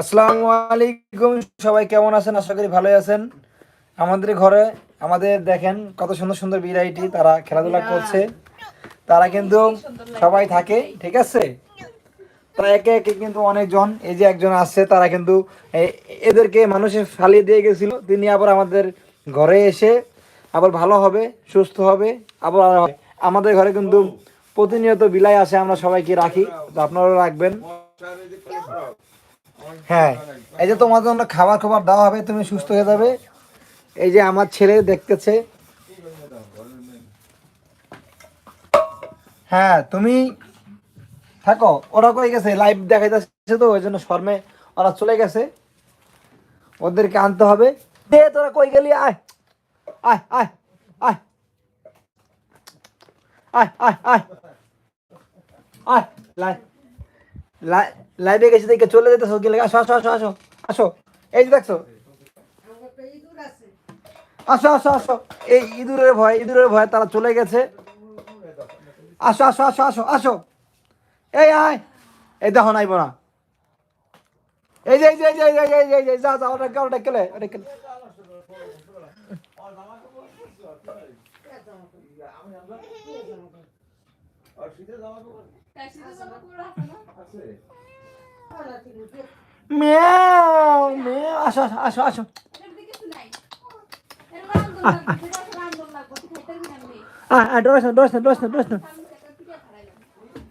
আসসালামু আলাইকুম সবাই কেমন আছেন? আশা করি ভালোই আছেন। আমাদের ঘরে আমাদের দেখেন কত সুন্দর সুন্দর বিরাইটি তারা খেলাধুলা করছে। তারা কিন্তু সবাই থাকে ঠিক আছে? তারা একে একে কিন্তু অনেকজন এই যে একজন আসছে তারা কিন্তু এদেরকে মানুষে ফালিয়ে দিয়ে গেছিল। তিনি আবার আমাদের ঘরে এসে আবার ভালো হবে সুস্থ হবে আবার আমাদের ঘরে কিন্তু প্রতিনিয়ত বিলাই আসে আমরা সবাইকে রাখি। তো আপনারাও রাখবেন। হ্যাঁ এই যে তোমার জন্য খাবার খাবার দেওয়া হবে, তুমি সুস্থ হয়ে যাবে। এই যে আমার ছেলে দেখতেছে। হ্যাঁ তুমি থাকো, ওরা কই গেছে? লাইভ দেখাইতেছে তো, ওই জন্য শর্মে ওরা চলে গেছে। ওদেরকে আনতে হবে। দে, তোরা কই গেলি? আয় আয় আয় আয়। আয় আয় আয়। আয়, লাই- লাইভে গেছে দেখে চলে যেতেছো কি লাগে আসো আসো আসো আসো আসো। এই যে দেখছ? আসো আসো আসো। এই ইঁদুরের ভয় ইঁদুরের ভয়, তারা চলে গেছে। আসো আসো আসো আসো আসো। এই, আয়। এই দেখো নাইবো না এই যে এই যে এই যে এই যে এই যে যা যা ওটা ওটা কেলে ওটা কেলে। মিয়াও মিয়াও আসো আসো আসো আসো। ডরাইছ না ডরাইছ না ডরাইছ না ডরাইছ না?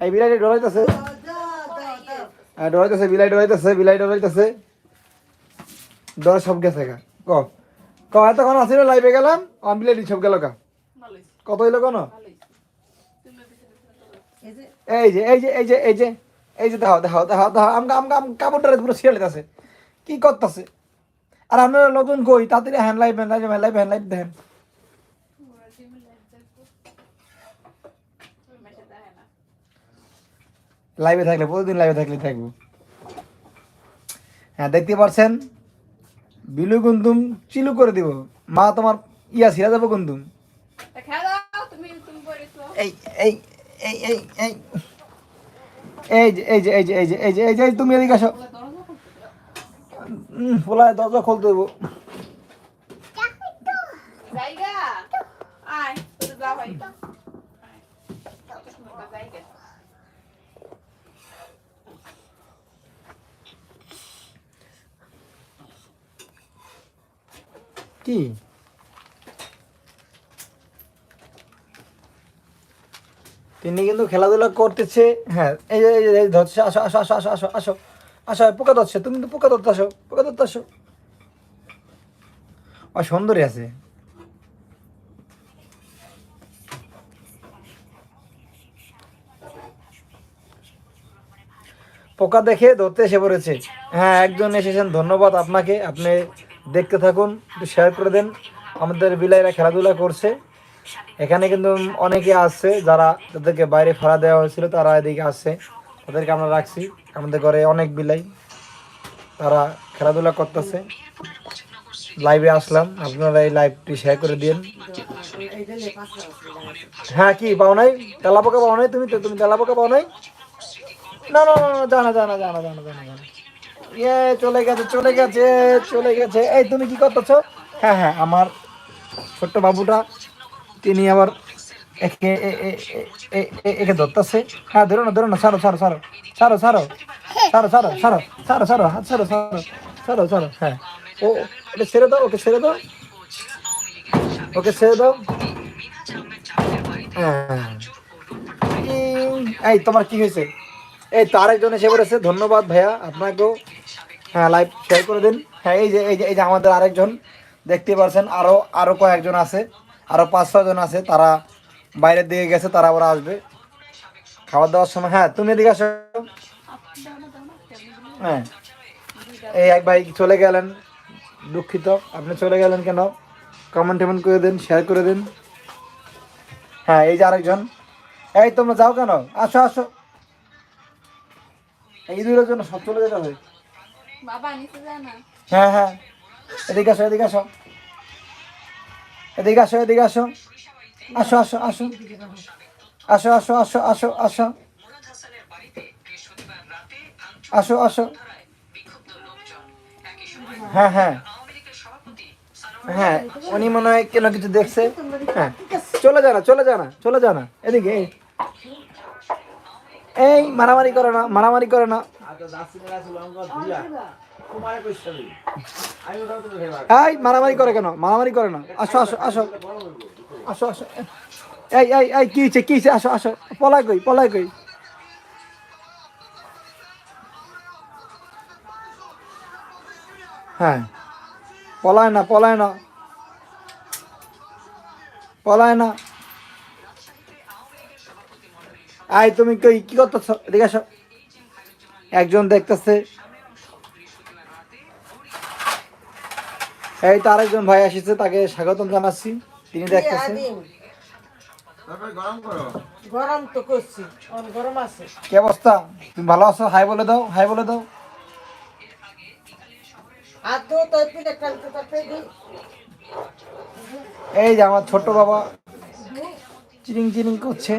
এই বিলাইটি ডরাইতেছে ডরাইতেছে বিলাই ডরাইতেছে বিলাই ডরাইতেছে ডর সব গেছে গা। ক? ক এতক্ষণ আসিল লাইভে গেলাম আমি বিলাই সব গেল গা। কত হইল কোন? এই যে এই যে এই যে এই যে এই যে দেখাও দেখাও দেখাও দেখাও আমগা আমগা আম কাপড়টা পুরো শিয়ালিতেছে কি করতেছে? আর আপনারা নতুন কই তাড়াতাড়ি hand live hand live hand live hand live দেখেন লাইভে থাকলে প্রতিদিন লাইভে থাকলে থাকব। হ্যাঁ দেখতে পাচ্ছেন বিলু কুন্তুম চিলু করে দিব। মা তোমার ইয়া ছিঁড়া যাব কুন্তুম। এই এই এই এই এই। এই যে এই যে এই যে এই যে এই যে এই যে তুমি এদিকে আসো। পোলায় দরজা খুলতে দেবো কি? তিনি কিন্তু খেলাধুলা করতেছে। হ্যাঁ এই যে এই যে ধরছে, আসো আসো আসো আসো আসো আসো আসো পোকা ধরছে, তুমি তো পোকা ধরতে আসো, পোকা ধরতে আসো। ও সুন্দরী আছে। পোকা দেখে ধরতে এসে পড়েছে। হ্যাঁ একজন এসেছেন, ধন্যবাদ আপনাকে। আপনি দেখতে থাকুন, একটু শেয়ার করে দেন। আমাদের বিলাইরা খেলাধুলা করছে। এখানে কিন্তু অনেকে আসছে যারা তাদেরকে বাইরে ফেলা দেওয়া হয়েছিল তারা এদিকে আসছে তাদেরকে আমরা রাখছি। আমাদের ঘরে অনেক বিলাই। তারা খেলাধুলা করতেছে। লাইভে আসলাম। আপনারা এই লাইভটি শেয়ার করে দিন হ্যাঁ কি পাও নাই? তেলা পোকা পাও নাই তুমি তুমি তেলা পোকা পাও নাই? না না না, জানা জানা জানা জানা জানা জানা। ইয়ে চলে গেছে চলে গেছে চলে গেছে। এই তুমি কি করতেছ? হ্যাঁ হ্যাঁ আমার ছোট্ট বাবুটা তিনি আবার একে একে ধরতেছে হ্যাঁ ধরো না ধরো না সারো সারো সারো সারো সারো সারো সারো সারো সারো সারো হাত সারো সারো সারো সারো হ্যাঁ ও এটা ছেড়ে দাও ওকে ছেড়ে দাও ওকে ছেড়ে দাও হ্যাঁ এই- তোমার কি হয়েছে এই তো আরেকজন এসে পড়েছে ধন্যবাদ ভাইয়া আপনাকেও হ্যাঁ লাইভ শেয়ার করে দিন হ্যাঁ এই যে এই যে এই যে আমাদের আরেকজন দেখতে পাচ্ছেন আরও আরও কয়েকজন আছে আরও পাঁচ ছজন আছে তারা বাইরের দিকে গেছে তারা ওরা আসবে। খাবার দাওয়ার সময় হ্যাঁ তুমি এদিকে আসো। হ্যাঁ এই এক ভাই চলে গেলেন দুঃখিত আপনি চলে গেলেন কেন? কমেন্ট টমেন্ট করে দিন শেয়ার করে দিন। হ্যাঁ এই যে আরেকজন। এই তোমরা যাও কেন? আসো আসো। এই দুইটার জন্য সব চলে যেতে হবে। হ্যাঁ হ্যাঁ এদিকে আসো এদিকে আসো। এদিকে আসো এদিকে আসো। আসো আসো আসো। আসো আসো আসো আসো আসো। আসো আসো। হ্যাঁ হ্যাঁ। হ্যাঁ উনি মনে হয় কেন কিছু দেখছে। হ্যাঁ। চলে যা না, চলে যা না, চলে যা না। এদিকে এই। মারামারি করে না, মারামারি করে না। এই, মারামারি করে কেন? মারামারি করে না। আসো আসো আসো। আসো আসো এই এই এই, কি হচ্ছে কি হচ্ছে আসো আসো। পলাই কই পলাই কই হ্যাঁ। পলায় না পলায় না। পলায় না। আই তুমি কই, কি করতেছ? এদিকে আসো। একজন দেখতেছে। এই তো আরেকজন ভাই আসিছে তাকে স্বাগতম জানাচ্ছি। তিনি দেখতেছে গরম তো করছি গরম আছে। কি অবস্থা? তুমি ভালো আছো? হাই বলে দাও হাই বলে দাও। এই যে আমার ছোট বাবা চিরিং চিরিং করছে।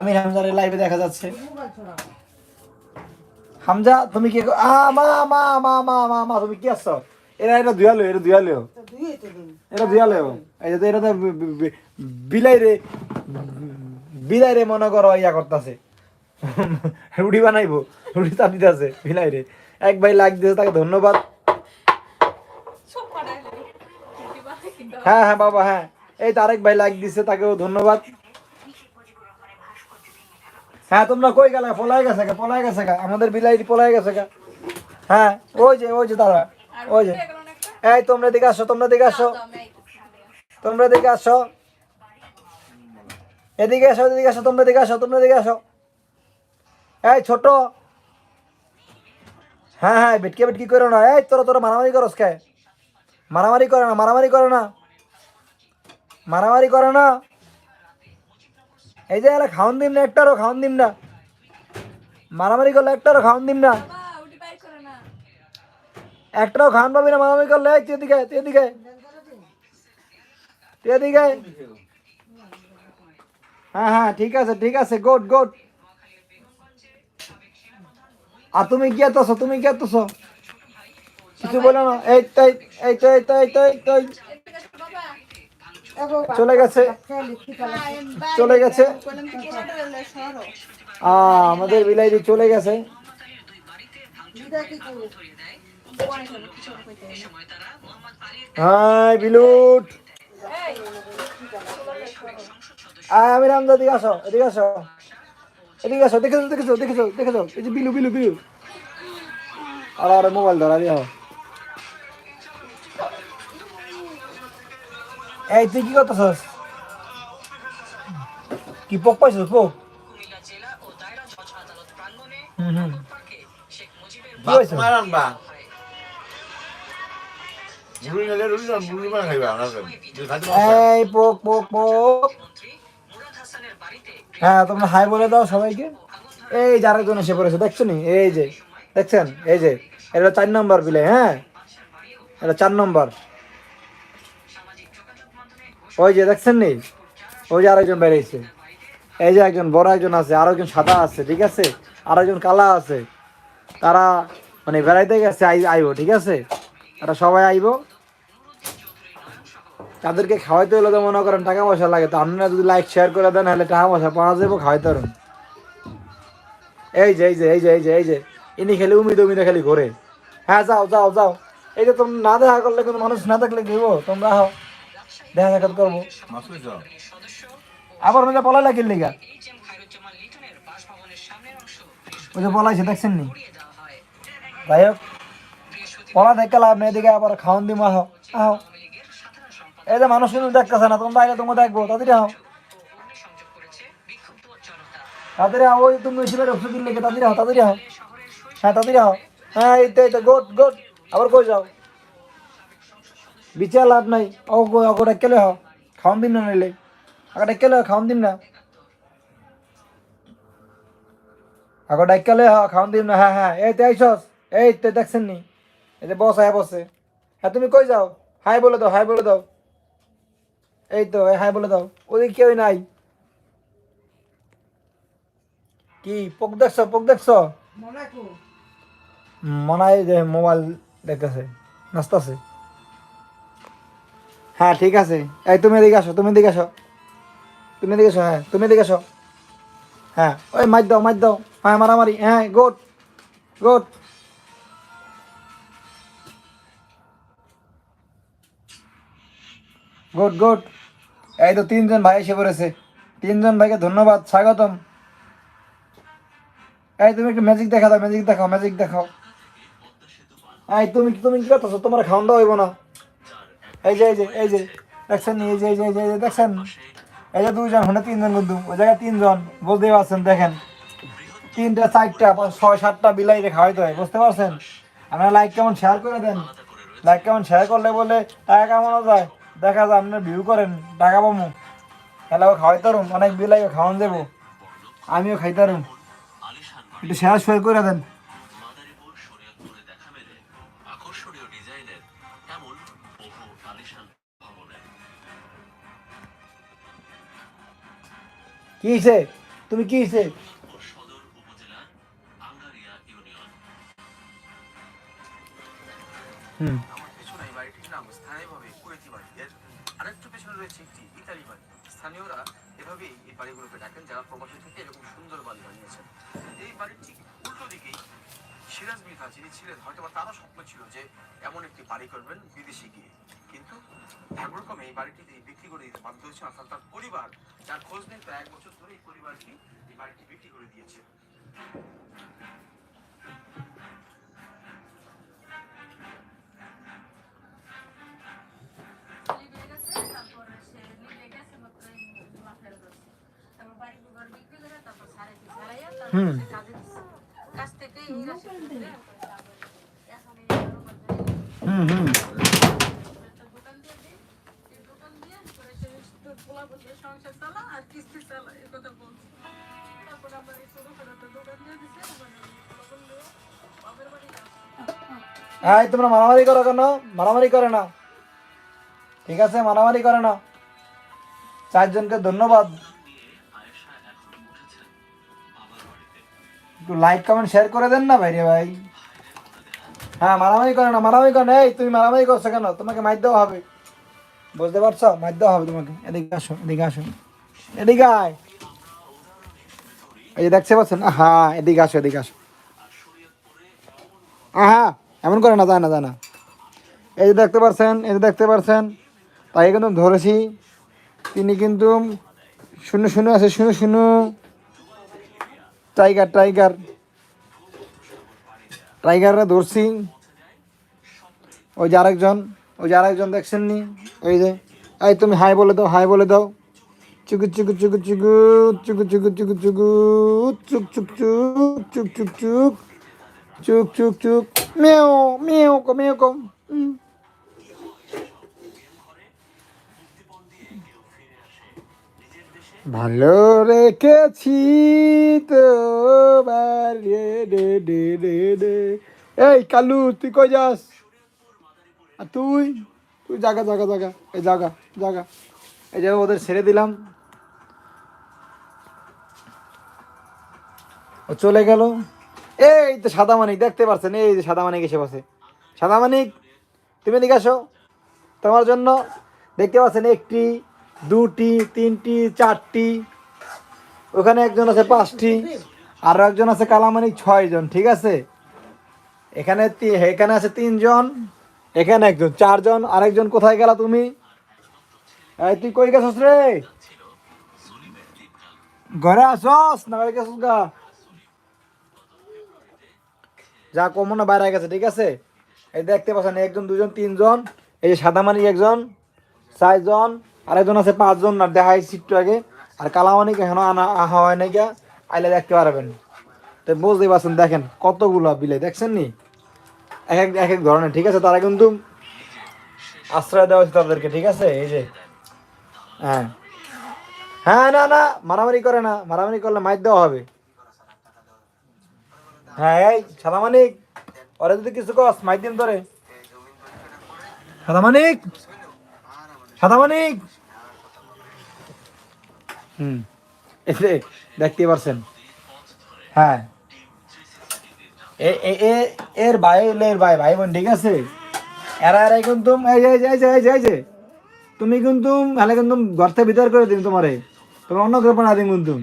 আমি হামজার লাইভে দেখা যাচ্ছে। হামজা তুমি কি আ মা মা মা মা মা মা তুমি কি আসছো এরা এটা ধুয়ালো এটা ধুয়ালো। এটা ধুয়ালো। এই যে এটা তো বিলাই রে বিলাই রে মনে করো ইয়া করতেছে। রুটি বানাইবো রুটি চাপ দিতেছে বিলাই রে। এক ভাই লাগ দিয়েছে তাকে ধন্যবাদ। হ্যাঁ হ্যাঁ বাবা হ্যাঁ। এই তো আরেক ভাই লাইক দিছে তাকেও ধন্যবাদ। হ্যাঁ তোমরা কই গেলে? পলাই গেছে গা পলাই গেছে গা। আমাদের পলাই গেছে গা। হ্যাঁ ওই যে ওই যে আর ওই যে। এই তোমরা দিকে আসো তোমরা দিকে আসো। তোমরা দিকে আসো। এদিকে আসো এদিকে আসো তোমরা দিকে আসো তোমরা দিকে আসো। এই ছোট। হ্যাঁ হ্যাঁ বেটকে বেটকি করো না। এই তোরা তোরা মারামারি করস কে? মারামারি করে না মারামারি করে না। মারামারি করে না। এই যে এলা খাওন দিম না একটারও খাওন দিম না। মারামারি করলে একটারও খাওন দিম না। একটাও খাওয়ান পাবি না মারামারি করলে এই তুই এদিকে তুই এদিকে। তুই এদিকে। হ্যাঁ হ্যাঁ ঠিক আছে ঠিক আছে গুড গুড আর তুমি কি এতছো তুমি কি এতছো? কিছু বলো না। এই তো এই এই তো এই তো এই তো এই তো এই। এদিকে আসো, বাবা এগো চলে গেছে। চলে গেছে। আমাদের বিলাইটি চলে গেছে। হাই বিলুট আমি রামদা, এদিকে আসো এদিকে আসো। এদিকে আসো দেখেছ দেখেছ দেখেছ দেখেছ এই যে বিলু বিলু বিলু। আর, আরে, মোবাইল ধরা দিও এই তুই কি করতেছস? কি পোক পাইছস পোক? এই পোক পোক পোক। হ্যাঁ তোমরা হাই বলে দাও সবাইকে। এই যে আরেকজন এসে পড়েছে দেখছ নি? এই যে দেখছেন? এই যে এটা চার নম্বর বিলে হ্যাঁ? এটা চার নম্বর। ওই যে দেখছেন নি? ওই যে আরেকজন বেরিয়েছে। এই যে একজন বড় একজন আছে, আর একজন সাদা আছে, ঠিক আছে? আর একজন কালা আছে। তারা মানে বেড়াইতে গেছে, আই আইব, ঠিক আছে? তারা সবাই আইব। তাদেরকে খাওয়াইতে হলে তো মনে করেন টাকা পয়সা লাগে। তো আপনারা যদি লাইক শেয়ার করে দেন, তাহলে টাকা পয়সা পাওয়া যাব খাওয়াইতে পারেন এই যে এই যে এই যে এই যে এই যে। ইনি খেলে উমিদ উমিদে খালি ঘোরে। হ্যাঁ যাও যাও যাও। এই যে তোমরা না দেখা করলে কিন্তু মানুষ না থাকলে কি তোমরা হও দেখা সাক্ষাৎ করব। আবার ওটা পলাই লাগিল লিগা। ওই যে পলাইছে দেখছেন নি? যাই হোক পলা দেখে লাভ নেই, এদিকে আবার খাওয়ান দিম, আহ আহ। এই যে মানুষ কিন্তু দেখতেছে না, তোমরা আগে তোমরা দেখব তাদের আহ। তাদের ওই তুমি শিবের ওষুধ লেগে তাড়াতাড়ি আহ তাড়াতাড়ি আহ। হ্যাঁ তাড়াতাড়ি আহ। হ্যাঁ এই তো গোট গোট আবার কই যাও? বিচার লাভ নাই। ও গো অগো ডাক্কেলে হ? খাওয়ান দিন না নিলে আগে ডাক্কেলে খাওয়ান দিন না। আগে ডাক্কেলে হ? খাওয়ান দিন না। হ্যাঁ হ্যাঁ এই তো আইসস এই তো দেখছেন নি? এই যে বস হ্যাঁ বসে হ্যাঁ তুমি কই যাও। হাই বলে দাও হাই বলে দাও। এই তো হাই বলে দাও। ওদিকে কেউই নাই? কি পোক দেখছ পোক দেখছ? মনে কো? যে মোবাইল দেখতেছে নাচতেছে। হ্যাঁ ঠিক আছে। এই, তুমি এদিকে আসো, তুমি এদিকে আসো। তুমি এদিকে আসো হ্যাঁ তুমি এদিকে আসো। হ্যাঁ ওই মার দাও মার দাও। হ্যাঁ মারামারি হ্যাঁ গুড গুড। Good good. এই তো তিনজন ভাই এসে পড়েছে। তিনজন ভাইকে ধন্যবাদ, স্বাগতম। এই, তুমি একটু ম্যাজিক দেখা দাও ম্যাজিক দেখাও ম্যাজিক দেখাও। এই, তুমি তুমি কি করতেছো? তোমার খাওয়ান দাও হইব না। এই যে এই যে এই যে দেখছেন এই যে এই যে এই যে দেখছেন? এই যে হলে তিনজন ওই জায়গায় তিনজন। পারছেন দেখেন। তিনটা চারটা পাঁচ, ছয় সাতটা বিলাই বুঝতে পারছেন? আপনারা লাইক কেমন শেয়ার করে দেন। লাইক কেমন শেয়ার করলে বলে টাকা যায়। দেখা যায় আপনার ভিউ করেন টাকা অনেক বিলাই খাওয়ান দেবো আমিও খাইতারুম একটু শেয়ার শেয়ার করে দেন। কি হয়েছে তুমি কি হয়েছে হুম। আরেকটু পেছনে রয়েছে একটি ইতালি বাড়ি। স্থানীয়রা এভাবেই এই বাড়িগুলোকে ডাকেন যারা প্রবাসী থেকে এরকম সুন্দর বাড়ি বানিয়েছেন। এই বাড়ির ঠিক উল্টো দিকেই সিরাজ মির্জা যিনি ছিলেন হয়তো তারও স্বপ্ন ছিল যে এমন একটি বাড়ি করবেন বিদেশে গিয়ে। কিন্তু ভাগ্যক্রমে এই বাড়িটি তিনি বিক্রি করে দিতে বাধ্য হয়েছেন অর্থাৎ তার পরিবার। যার খোঁজ নেই প্রায় এক বছর ধরে এই পরিবারটি এই বাড়িটি বিক্রি করে দিয়েছে। লিবিয়া গেছে, তারপরে এই তোমরা মারামারি করো কেন? মারামারি করে না। ঠিক আছে, মারামারি করে না। চারজনকে ধন্যবাদ। একটু লাইক কমেন্ট শেয়ার করে দেন না ভাইরে ভাই। হ্যাঁ মারামারি করে না, মারামারি করে না। এই, তুমি মারামারি করছ কেন? তোমাকে মাইর দেওয়া হবে। বুঝতে পারছ? দেওয়া হবে তোমাকে। এদিকে আসো এদিকে আসো এদিকে আয়। এই যে দেখতে পাচ্ছেন? হ্যাঁ এদিকে আসো এদিকে আসো। হ্যাঁ এমন করে না, যায় না যায় না। এই যে দেখতে পাচ্ছেন এই যে দেখতে পাচ্ছেন তাই কিন্তু ধরেছি। তিনি কিন্তু শূন্য শূন্য আছে, শূন্য শূন্য। Tiger tiger. টাইগাররা ধরছি। ওই যে আরেকজন। ওই যে আরেকজন দেখছেন নি ওই যে, এই তুমি হাই বলে দাও, হাই বলে দাও। চুকু চুকু চুকু চুকু চুকু চুকু চুকু চুকু, চুক চুক চুক চুক চুক চুক চুক চুক চুক। মেও মেও কো মেও কম ভালো রেখেছি রে। এই কালু, তুই কই যাস? আর তুই তুই জাগা জাগা জাগা, এই জাগা জাগা। এই যে ওদের ছেড়ে দিলাম। ও চলে গেল। এই তো সাদা মানিক, দেখতে পারছেন? এই যে সাদা মানিক এসে বসে। সাদা মানিক, তুমি এদিকে আসো। তোমার জন্য দেখতে পাচ্ছেন একটি, দুটি, তিনটি, চারটি। ওখানে একজন আছে পাঁচটি, আর একজন আছে কালামানিক ছয়জন, ঠিক আছে? এখানে এখানে আছে তিনজন। এখানে একজন, চারজন, আরেকজন কোথায় গেলা তুমি? তুই কই গেছস রে? ঘরে আসস? না গেছস গা? যা কমন বাইরে গেছে, ঠিক আছে? এই দেখতে পাচ্ছেন, একজন, দুজন, তিনজন, এই যে সাদামানিক একজন চারজন আরেকজন আছে পাঁচজন না দেখাই একটু আগে। আর কালামানিক এখনও আনা, আহা হয় গা, আইলে দেখতে পারবেন। তো বুঝতেই পারছেন, দেখেন কতগুলো বিলে দেখছেন নি? এক এক এক এক ধরনের, ঠিক আছে? তারা কিন্তু আশ্রয় দেওয়া হয়েছে তাদেরকে, ঠিক আছে? এই যে হ্যাঁ। হ্যাঁ না না, মারামারি করে না। মারামারি করলে মাইর দেওয়া হবে। হ্যাঁ এই সাদা মানিক, ওরা যদি কিছু কস, মাইর দিন ধরে সাদা মানিক সাদা মানিক। হুম। যে দেখতে পারছেন। হ্যাঁ। এর ভাই এর ভাই ভাই বোন, ঠিক আছে? এরা, এরাই কিন্তু, এই যে এই যে, এই এই তুমি কিন্তু হলে কিন্তু থেকে ভিতর করে দিন তোমারে। তোমার অন্য করে বানা দিন কিন্তু।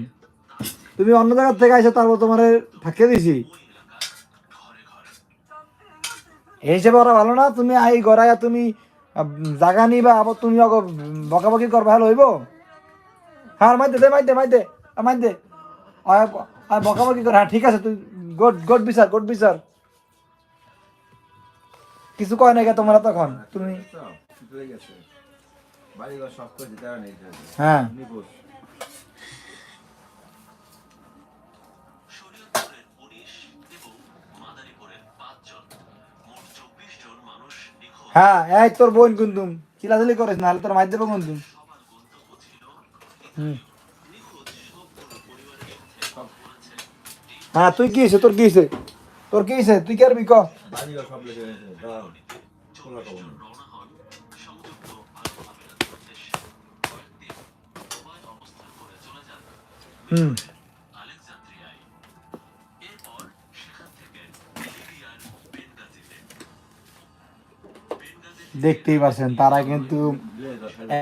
তুমি অন্য জায়গার থেকে আইসো, তারপর তোমারে থাকিয়ে দিছি। এই হিসেবে ওরা ভালো না, তুমি আই গড়াইয়া তুমি জাগা নিবা, আবার তুমি বকাবকি করবা হ্যালো হইব হ্যাঁ মাইতে দে মাইতে মাইতে মাইতে বকাবকি কর হ্যাঁ ঠিক আছে, তুই গোড গোড বিচার গোড বিচার। কিছু কয় না গে তোমরা তখন? তুমি হয়ে হ্যাঁ। হ্যাঁ এই তোর বোন কুন্তুম চিলাচিলি করিস নাহলে তোর মাইর দেবো সবার হুম। হ্যাঁ তুই কি তোর কি তোর কি তুই কি আরবি ক? বাড়িঘর সব লেগে গেছে দাঁড়াও খোলা খবর না। রওনা হন সংযুক্ত আরব আমিরাতের উদ্দেশ্যে কয়েকদিন দুবাই অবস্থান করে চলে যান হুম। দেখতেই পারছেন তারা কিন্তু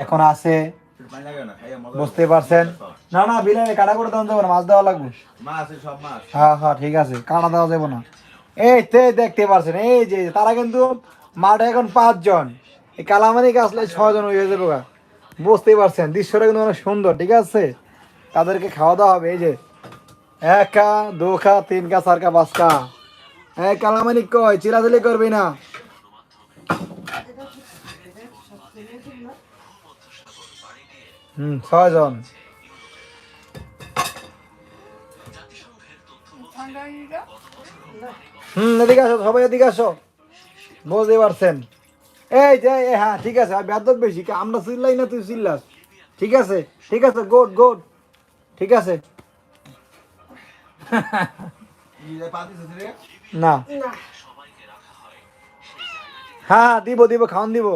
এখন আছে। দাও। পানি লাগে না, খাইয়া মজা বুঝতে পারছেন? না না বিরিয়ানি কাটা করে দেওয়া যাবে না মাছ দেওয়া লাগবে। হ্যাঁ হ্যাঁ ঠিক আছে কাটা দেওয়া যাবে না। এই তে দেখতে পারছেন এই যে তারা কিন্তু মাঠে এখন পাঁচজন। এই কালামানিক আসলে ছজন হয়ে যাবে বুঝতেই পারছেন দৃশ্যটা কিন্তু অনেক সুন্দর ঠিক আছে? তাদেরকে খাওয়া দাওয়া হবে এই যে। এক কা দু খা তিন কা চার কা পাঁচ কা এই কালামানিক কয় চিলাচিলি করবি না? হুম ছয়জন। হুম এদিকে আসো সবাই এদিকে আসো। বুঝতে পারছেন? এই যে হ্যাঁ ঠিক আছে আর বেদব বেশি আমরা চিল্লাই না তুই চিল্লাস। ঠিক আছে ঠিক আছে গুড গুড ঠিক আছে। এই যে পাতিস আছে রে না। সবাইকে রাখা হয় হ্যাঁ দিব দিব খাওয়ান দিব।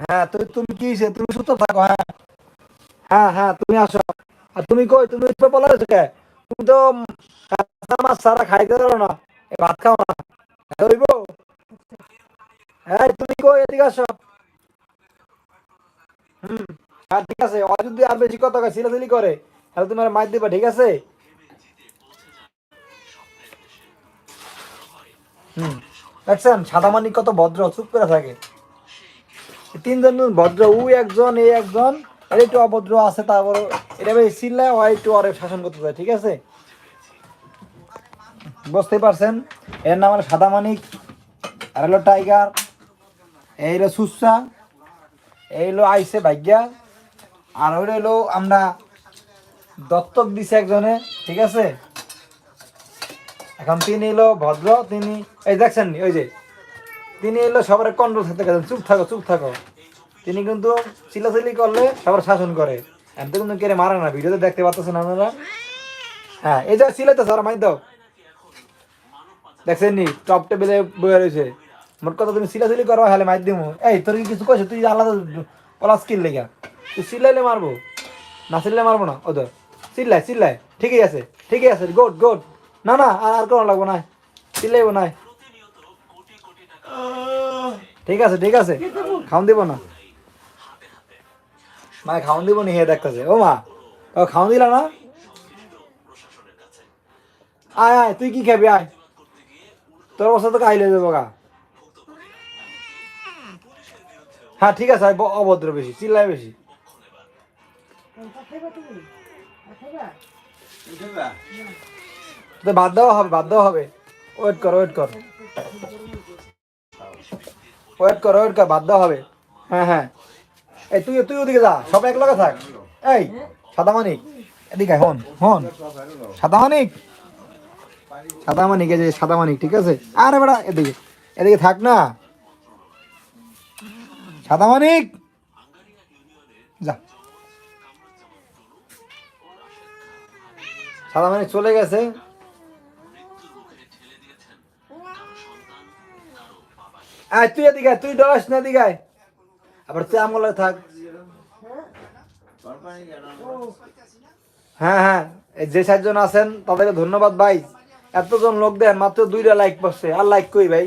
হ্যাঁ তুই তুমি কি তুমি সুস্থ থাকো হ্যাঁ। হ্যাঁ হ্যাঁ তুমি আসো। আর তুমি কই, তুমি উপরে বলা হয়েছে কে তুমি তো মাছ সারা খাইতে পারো না। ভাত খাও না। হইব হ্যাঁ তুমি কই, এদিকে আসো। হুম হ্যাঁ ঠিক আছে। ও যদি আর বেশি সিলাসিলি করে। তাহলে তুমি আর মাইর দিবা, ঠিক আছে? হুম, দেখছেন সাদা মানিক কত ভদ্র, চুপ করে থাকে। তিনজন ভদ্র, উ একজন এই একজন। এর একটু অভদ্র আছে, তারপর এটা বেশ চিল্লায় ও একটু শাসন করতে চায়, ঠিক আছে? বুঝতেই পারছেন? এর নাম হলো সাদা মানিক, আর হলো টাইগার, এই হলো সুসা, এই হলো আইসে ভাগ্যা, আর ওই হলো আমরা দত্তক দিছে একজনে, ঠিক আছে? এখন তিনি এলো ভদ্র, তিনি এই দেখছেন ওই যে, তিনি এলো সবার কন্ট্রোল থাকতে গেছেন, চুপ থাকো চুপ থাকো। তিনি কিন্তু চিল্লাচিল্লি করলে সবার শাসন করে। তো কিন্তু কেড়ে মারে না ভিডিওতে দেখতে পাচ্ছেন আপনারা? হ্যাঁ এই যে সিলাইতে স্যার মাই দাও। দেখছেন নি টপ টেবিলে বয়ে রয়েছে। মোট কথা তুমি সিলাচিলি করো হলে মাই দিমু। এই, তোর কি কিছু কইছে? তুই আলাদা পলাশ কিল লেগা। তুই সিলাইলে মারবো। না সিললে মারবো না। ওদের চিল্লাই চিল্লাই ঠিকই আছে ঠিকই আছে। গুড গুড না না, আর আর কোনো লাগবো না। চিল্লাইবো না। ঠিক আছে ঠিক আছে। খাওন দিব না। মা খাওন দিব নি দেখতেছে। ও মা, ও খাওন দিলা না? আয় আয়, তুই কি খাবি, আয়। তোর বসে তো খাইলে যাব গা। হ্যাঁ ঠিক আছে অভদ্র বেশি চিল্লাই বেশি। বাদ দেওয়া হবে, বাদ দেওয়া হবে। ওয়েট কর ওয়েট কর। ওয়েট কর ওয়েট কর, বাদ দেওয়া হবে। হ্যাঁ হ্যাঁ। এই তুই তুই ওদিকে যা, সব এক লগে থাক। এই, সাদা মানিক, এদিকে হন হন। সাদা মানিক? সাদা মানিক, এই যে সাদা মানিক, ঠিক আছে? আরে বেড়া, এদিকে এদিকে থাক না। সাদা মানিক? যা। সাদা মানিক চলে গেছে। তুই এদিকে তুই ডরাস না, এদিকে। আবার তুই আমলে থাক। হ্যাঁ হ্যাঁ যে চারজন আছেন, তাদেরকে ধন্যবাদ ভাই। এতজন লোক দেন, মাত্র দুইটা লাইক পড়ছে আর লাইক কই ভাই?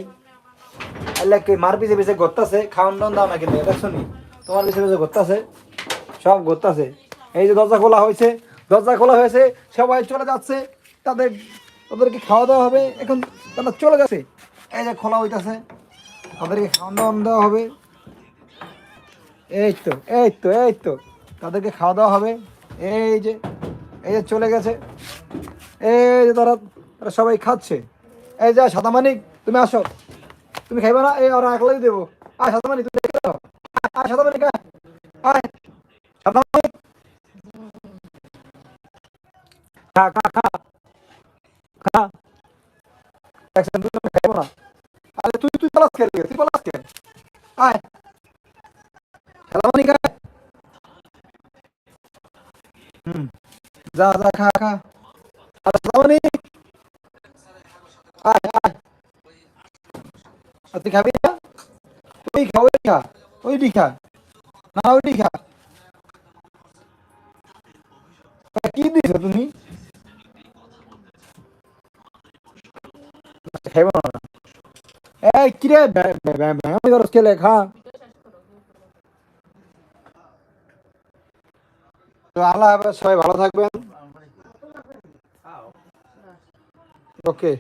আর লাইক কই? মার পিছে পিছে ঘুরতাছে, খাওয়ান দাওয়ান দাও না কিন্তু এটা শুনি তোমার পিছে পিছে ঘুরতাছে, সব ঘুরতাছে। এই যে দরজা খোলা হয়েছে, দরজা খোলা হয়েছে, সবাই চলে যাচ্ছে। তাদের, তাদেরকে খাওয়া দাওয়া হবে। এখন তারা চলে যাচ্ছে এই যে খোলা হইতাছে, তাদেরকে খাওয়া দাওয়া দেওয়া হবে। এই তো এই তো এই তো। তাদেরকে খাওয়া দাওয়া হবে। এই যে এই যে চলে গেছে। এই যে তারা তারা সবাই খাচ্ছে। এই যে, সাদা মানিক, তুমি আসো। তুমি খাইবে না? এই, ওরা একলাই দেবো। আয়, সাদা মানিক, তুমি আয় সাদা মানিক, আয়। খা খা খা। খা। সাদা মানিক আয় হুম যা যা খা খা আর সাদা মানিক আয় আয় আর তুই খাবি না ওই খা ওই খা ওইটি খা না ওইটি খা তা কি দিছ তুমি খাইব না এই কিরে আমি করস খেলে খা তো আল্লাহ হাফেজ, সবাই ভালো থাকবেন। ওকে